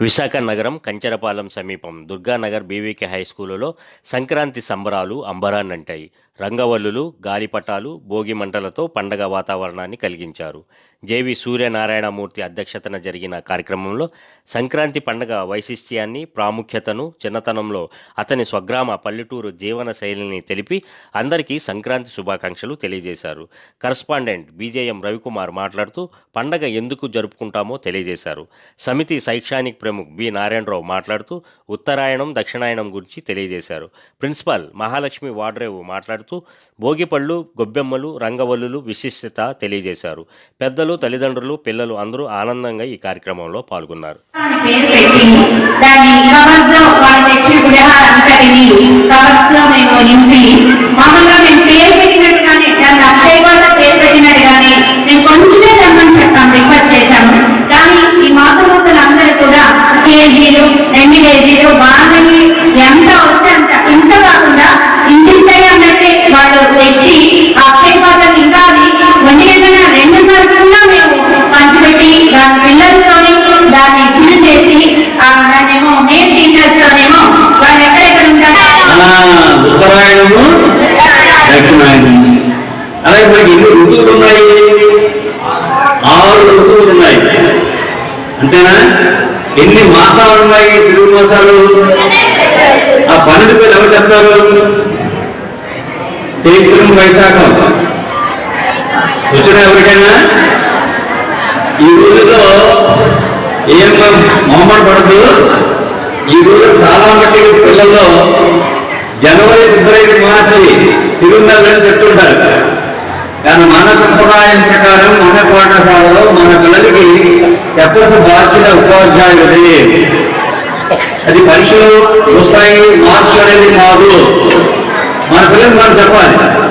విశాఖ నగరం కంచరపాలెం సమీపం Durganagar BVK high స్కూలులో సంక్రాంతి సంబరాలు అంబరాన్నంటాయి. రంగవల్లులు గాలిపటాలు భోగి మంటలతో పండగ వాతావరణాన్ని కలిగించారు. జేవి సూర్యనారాయణమూర్తి అధ్యక్షతన జరిగిన కార్యక్రమంలో సంక్రాంతి పండగ వైశిష్ట్యాన్ని ప్రాముఖ్యతను చిన్నతనంలో అతని స్వగ్రామ పల్లెటూరు జీవన శైలిని తెలిపి అందరికీ సంక్రాంతి శుభాకాంక్షలు తెలియజేశారు. కరస్పాండెంట్ బీజేఎం రవికుమార్ మాట్లాడుతూ పండగ ఎందుకు జరుపుకుంటామో తెలియజేశారు. సమితి శైక్షానిక్ ప్రముఖ్ బి నారాయణరావు మాట్లాడుతూ ఉత్తరాయణం దక్షిణాయనం గురించి తెలియజేశారు. ప్రిన్సిపాల్ మహాలక్ష్మి వాడ్రేవు మాట్లాడుతూ భోగిపళ్ళు గొబ్బెమ్మలు రంగవల్లులు విశిష్టత తెలియజేశారు. పెద్దలు తల్లిదండ్రులు పిల్లలు అందరూ ఆనందంగా ఈ కార్యక్రమంలో పాల్గొన్నారు. ఉంటారో ఉత్తరాయణము దక్షిణాయనము అలాగే మనకి ఎన్ని ఋతువులు ఉన్నాయి? ఆరు ఋతువులు ఉన్నాయి. అంతేనా? ఎన్ని మాసాలు ఉన్నాయి? తెలుగు మాసాలు? ఆ పన్నెండు పేరు ఎవరు చెప్తారు? చైత్రం వైశాఖం. వచ్చిన ఎవరికైనా? ఈ రోజులో ఏం మొహమ్మద్ పడదు ఈ రోజు చాలా మట్టి పిల్లలు ఫిబ్రవరి తిరుమలని చెప్తుంటారు. కానీ మన సంప్రదాయం ప్రకారం మన పాఠశాలలో మన పిల్లలకి చెప్పాల్సిన బాధ్యత ఉపాధ్యాయుడిది అది. పరీక్షలు వస్తాయి మార్చు అనేది కాదు. మన పిల్లలు మనం చెప్పాలి.